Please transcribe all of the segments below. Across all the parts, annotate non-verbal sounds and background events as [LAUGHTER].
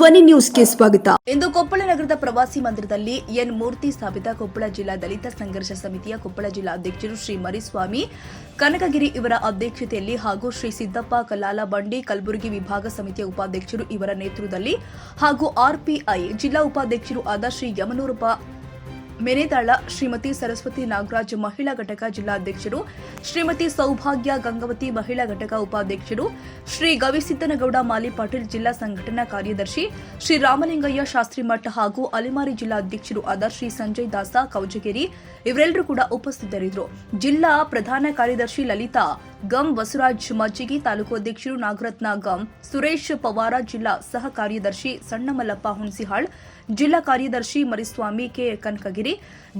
ಧ್ವನಿ ನ್ಯೂಸ್ಗೆ ಸ್ವಾಗತ. ಇಂದು ಕೊಪ್ಪಳ ನಗರದ ಪ್ರವಾಸಿ ಮಂದಿರದಲ್ಲಿ ಎನ್ ಮೂರ್ತಿ ಸ್ಥಾಪಿತ ಕೊಪ್ಪಳ ಜಿಲ್ಲಾ ದಲಿತ ಸಂಘರ್ಷ ಸಮಿತಿಯ ಕೊಪ್ಪಳ ಜಿಲ್ಲಾ ಅಧ್ಯಕ್ಷರು ಶ್ರೀ ಮರಿಸ್ವಾಮಿ ಕನಕಗಿರಿ ಇವರ ಅಧ್ಯಕ್ಷತೆಯಲ್ಲಿ ಹಾಗೂ ಶ್ರೀ ಸಿದ್ದಪ್ಪ ಕಲ್ಲಾಲ ಬಂಡಿ ಕಲಬುರಗಿ ವಿಭಾಗ ಸಮಿತಿಯ ಉಪಾಧ್ಯಕ್ಷರು ಇವರ ನೇತೃತ್ವದಲ್ಲಿ ಹಾಗೂ ಆರ್ಪಿಐ ಜಿಲ್ಲಾ ಉಪಾಧ್ಯಕ್ಷರು ಆದ ಶ್ರೀ ಯಮನೂರಪ್ಪ ಮೆನೆದಾಳ ಶ್ರೀಮತಿ ಸರಸ್ವತಿ ನಾಗರಾಜ್ ಮಹಿಳಾ ಘಟಕ ಜಿಲ್ಲಾಧ್ಯಕ್ಷರು, ಶ್ರೀಮತಿ ಸೌಭಾಗ್ಯ ಗಂಗಾವತಿ ಮಹಿಳಾ ಘಟಕ ಉಪಾಧ್ಯಕ್ಷರು, ಶ್ರೀ ಗವಿಸಿದ್ದನಗೌಡ ಮಾಲಿಪಾಟೀಲ್ ಜಿಲ್ಲಾ ಸಂಘಟನಾ ಕಾರ್ಯದರ್ಶಿ, ಶ್ರೀ ರಾಮಲಿಂಗಯ್ಯ ಶಾಸ್ತ್ರಿ ಮಠ ಹಾಗೂ ಅಲೆಮಾರಿ ಜಿಲ್ಲಾಧ್ಯಕ್ಷರು ಆದ ಶ್ರೀ ಸಂಜಯ್ ದಾಸ ಕೌಜಗೇರಿ ಇವರೆಲ್ಲರೂ ಕೂಡ ಉಪಸ್ಥಿತರಿದ್ದರು. ಜಿಲ್ಲಾ ಪ್ರಧಾನ ಕಾರ್ಯದರ್ಶಿ ಲಲಿತಾ ಗಂ ಬಸವರಾಜ್ ಮಜ್ಜಿಗಿ ತಾಲೂಕು ಅಧ್ಯಕ್ಷರು ನಾಗರತ್ನ ಗಂ ಸುರೇಶ್ ಪವಾರ ಜಿಲ್ಲಾ ಸಹ ಕಾರ್ಯದರ್ಶಿ ಸಣ್ಣಮಲ್ಲಪ್ಪ ಹುಣಸಿಹಾಳ್, ಜಿಲ್ಲಾ ಕಾರ್ಯದರ್ಶಿ ಮರಿಸ್ವಾಮಿ ಕೆ ಕನಕಗಿರಿ,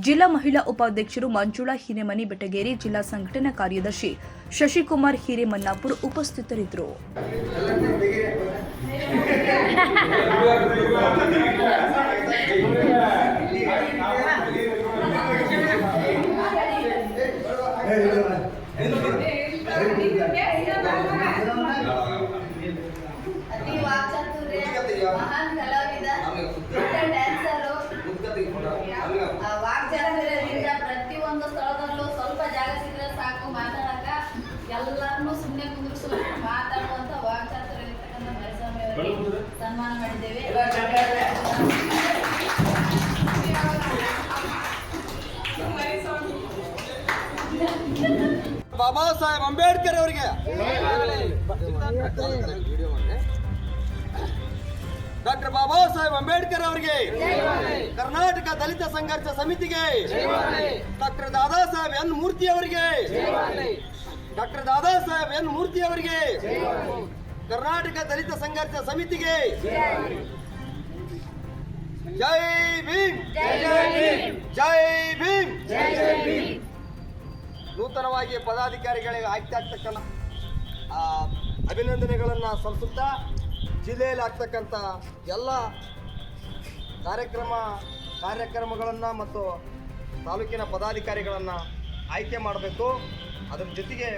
ಜಿಲ್ಲಾ ಮಹಿಳಾ ಉಪಾಧ್ಯಕ್ಷರು ಮಂಜುಳಾ ಹಿರೇಮನಿ ಬೆಟಗೇರಿ, ಜಿಲ್ಲಾ ಸಂಘಟನಾ ಕಾರ್ಯದರ್ಶಿ ಶಶಿಕುಮಾರ್ ಹಿರೇಮನ್ನಾಪುರ್ ಉಪಸ್ಥಿತರಿದ್ದರು. [LAUGHS] ಬಾಬಾ ಸಾಹೇಬ್ ಅಂಬೇಡ್ಕರ್ ಅವರಿಗೆ. ಡಾಕ್ಟರ್ ಬಾಬಾ ಸಾಹೇಬ್ ಅಂಬೇಡ್ಕರ್ ಅವರಿಗೆ. ಕರ್ನಾಟಕ ದಲಿತ ಸಂಘರ್ಷ ಸಮಿತಿಗೆ. ಡಾಕ್ಟರ್ ದಾದಾ ಸಾಹೇಬ್ ಎನ್ ಮೂರ್ತಿ ಅವರಿಗೆ. ಡಾಕ್ಟರ್ ದಾದಾ ಸಾಹೇಬ್ ಎನ್ ಮೂರ್ತಿ ಅವರಿಗೆ. ಕರ್ನಾಟಕ ದಲಿತ ಸಂಘರ್ಷ ಸಮಿತಿಗೆ. ಜೈ ಭೀಮ್. ನೂತನವಾಗಿ ಪದಾಧಿಕಾರಿಗಳಿಗೆ ಆಯ್ಕೆ ಆಗ್ತಕ್ಕಂಥ ಅಭಿನಂದನೆಗಳನ್ನ ಸಲ್ಲಿಸುತ್ತಾ ಜಿಲ್ಲೆಯಲ್ಲಿ ಆಗ್ತಕ್ಕಂಥ ಎಲ್ಲ ಕಾರ್ಯಕ್ರಮ, ಕಾರ್ಯಕ್ರಮಗಳನ್ನು ಮತ್ತು ತಾಲೂಕಿನ ಪದಾಧಿಕಾರಿಗಳನ್ನು ಆಯ್ಕೆ ಮಾಡಬೇಕು. ಅದರ ಜೊತೆಗೆ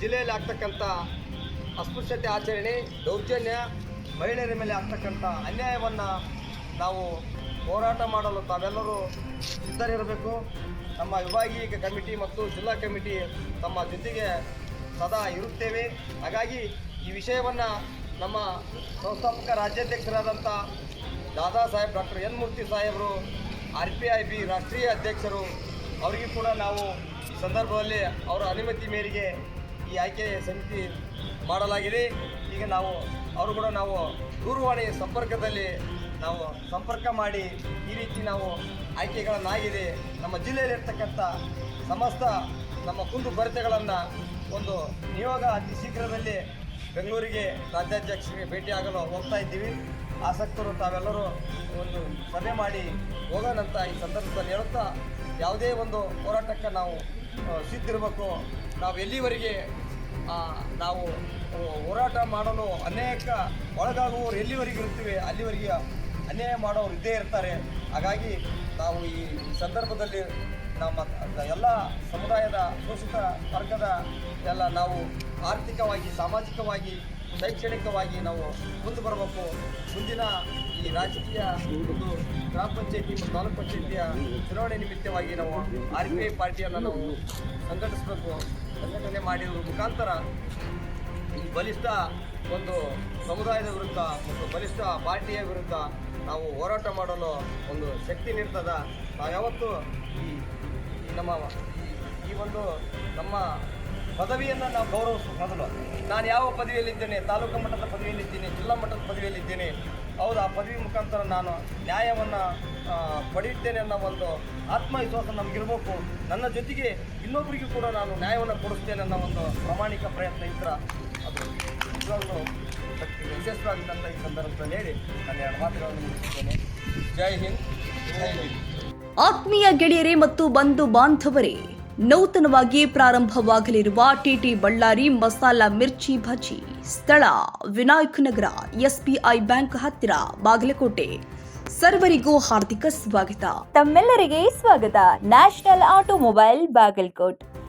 ಜಿಲ್ಲೆಯಲ್ಲಿ ಆಗ್ತಕ್ಕಂಥ ಅಸ್ಪೃಶ್ಯತೆ ಆಚರಣೆ, ದೌರ್ಜನ್ಯ, ಮಹಿಳೆಯರ ಮೇಲೆ ಆಗ್ತಕ್ಕಂಥ ಅನ್ಯಾಯವನ್ನು ನಾವು ಹೋರಾಟ ಮಾಡಲು ತಾವೆಲ್ಲರೂ ಸಿದ್ಧರಿರಬೇಕು. ನಮ್ಮ ವಿಭಾಗೀಯ ಕಮಿಟಿ ಮತ್ತು ಜಿಲ್ಲಾ ಕಮಿಟಿ ತಮ್ಮ ಜೊತೆಗೆ ಸದಾ ಇರುತ್ತೇವೆ. ಹಾಗಾಗಿ ಈ ವಿಷಯವನ್ನು ನಮ್ಮ ಸಂಸ್ಥಾಪಕ ರಾಜ್ಯಾಧ್ಯಕ್ಷರಾದಂಥ ದಾದಾ ಸಾಹೇಬ್ ಡಾಕ್ಟರ್ ಎನ್ ಮೂರ್ತಿ ಸಾಹೇಬರು, ಆರ್ ಪಿ ಐ ಬಿ ರಾಷ್ಟ್ರೀಯ ಅಧ್ಯಕ್ಷರು, ಅವರಿಗೂ ಕೂಡ ನಾವು ಈ ಸಂದರ್ಭದಲ್ಲಿ ಅವರ ಅನುಮತಿ ಮೇರೆಗೆ ಈ ಆಯ್ಕೆ ಸಮಿತಿ ಮಾಡಲಾಗಿದೆ. ಈಗ ನಾವು, ಅವರು ಕೂಡ ನಾವು ದೂರವಾಣಿ ಸಂಪರ್ಕದಲ್ಲಿ ನಾವು ಸಂಪರ್ಕ ಮಾಡಿ ಈ ರೀತಿ ನಾವು ಆಯ್ಕೆಗಳನ್ನಾಗಿದೆ. ನಮ್ಮ ಜಿಲ್ಲೆಯಲ್ಲಿರ್ತಕ್ಕಂಥ ಸಮಸ್ತ ನಮ್ಮ ಕುಂದು ಕೊರತೆಗಳನ್ನು ಒಂದು ನಿಯೋಗ ಅತಿ ಶೀಘ್ರದಲ್ಲಿ ಬೆಂಗಳೂರಿಗೆ ರಾಜ್ಯಾಧ್ಯಕ್ಷರಿಗೆ ಭೇಟಿಯಾಗಲು ಹೋಗ್ತಾ ಇದ್ದೀವಿ. ಆಸಕ್ತರು ತಾವೆಲ್ಲರೂ ಒಂದು ಸಭೆ ಮಾಡಿ ಹೋಗೋಣಂತ ಈ ಸಂದರ್ಭದಲ್ಲಿ ಹೇಳುತ್ತಾ ಯಾವುದೇ ಒಂದು ಹೋರಾಟಕ್ಕೆ ನಾವು ಸಿದ್ಧಿರಬೇಕು ನಾವು ಎಲ್ಲಿವರೆಗೆ ನಾವು ಹೋರಾಟ ಮಾಡಲು ಅನೇಕ ಒಳಗಾಗುವವರು ಎಲ್ಲಿವರೆಗೆ ಇರ್ತೀವಿ ಅಲ್ಲಿವರೆಗೆ ಅನ್ಯಾಯ ಮಾಡೋರು ಇದ್ದೇ ಇರ್ತಾರೆ. ಹಾಗಾಗಿ ನಾವು ಈ ಸಂದರ್ಭದಲ್ಲಿ ನಮ್ಮ ಎಲ್ಲ ಸಮುದಾಯದ ಶೋಷಿತ ವರ್ಗದ ಎಲ್ಲ ನಾವು ಆರ್ಥಿಕವಾಗಿ, ಸಾಮಾಜಿಕವಾಗಿ, ಶೈಕ್ಷಣಿಕವಾಗಿ ನಾವು ಮುಂದೆ ಬರಬೇಕು. ಮುಂದಿನ ಈ ರಾಜಕೀಯ ಒಂದು ಗ್ರಾಮ ಪಂಚಾಯತಿ ಮತ್ತು ತಾಲೂಕು ಪಂಚಾಯತಿಯ ಚುನಾವಣೆ ನಿಮಿತ್ತವಾಗಿ ನಾವು ಆರ್ ಪಿ ಐ ಪಾರ್ಟಿಯನ್ನು ನಾವು ಸಂಘಟಿಸಬೇಕು. ಸಂಘಟನೆ ಮಾಡಿರೋ ಮುಖಾಂತರ ಈ ಬಲಿಷ್ಠ ಒಂದು ಸಮುದಾಯದ ವಿರುದ್ಧ ಮತ್ತು ಬಲಿಷ್ಠ ಪಾರ್ಟಿಯ ವಿರುದ್ಧ ನಾವು ಹೋರಾಟ ಮಾಡಲು ಒಂದು ಶಕ್ತಿ ನೀಡ್ತದ. ನಾವು ಯಾವತ್ತೂ ಈ ನಮ್ಮ ಈ- ಈ ಒಂದು ನಮ್ಮ ಪದವಿಯನ್ನು ನಾವು ಗೌರವಿಸುವ ಮೊದಲು. ನಾನು ಯಾವ ಪದವಿಯಲ್ಲಿದ್ದೇನೆ? ತಾಲೂಕು ಮಟ್ಟದ ಪದವಿಯಲ್ಲಿದ್ದೀನಿ, ಜಿಲ್ಲಾ ಮಟ್ಟದ ಪದವಿಯಲ್ಲಿದ್ದೀನಿ. ಹೌದು, ಆ ಪದವಿ ಮುಖಾಂತರ ನಾನು ನ್ಯಾಯವನ್ನು ಪಡೆಯುತ್ತೇನೆ ಅನ್ನೋ ಒಂದು ಆತ್ಮವಿಶ್ವಾಸ ನಮಗಿರಬೇಕು. ನನ್ನ ಜೊತೆಗೆ ಇನ್ನೊಬ್ಬರಿಗೂ ಕೂಡ ನಾನು ನ್ಯಾಯವನ್ನು ಕೊಡಿಸ್ತೇನೆ ಅನ್ನೋ ಒಂದು ಪ್ರಾಮಾಣಿಕ ಪ್ರಯತ್ನ ಇದ್ರೆ. ಜೈ ಹಿಂದ್ ಆತ್ಮೀಯ ಗೆಳೆಯರೇ ಮತ್ತು ಬಂಧು ಬಾಂಧವರೇ, ನೂತನವಾಗಿ ಪ್ರಾರಂಭವಾಗಲಿರುವ ಟಿಟಿ ಬಳ್ಳಾರಿ ಮಸಾಲಾ ಮಿರ್ಚಿ ಭಜಿ, ಸ್ಥಳ ವಿನಾಯಕ್ ನಗರ ಎಸ್ಬಿಐ ಬ್ಯಾಂಕ್ ಹತ್ತಿರ, ಬಾಗಲಕೋಟೆ. ಸರ್ವರಿಗೂ ಹಾರ್ದಿಕ ಸ್ವಾಗತ. ತಮ್ಮೆಲ್ಲರಿಗೆ ಸ್ವಾಗತ. National automobile Bagalkot.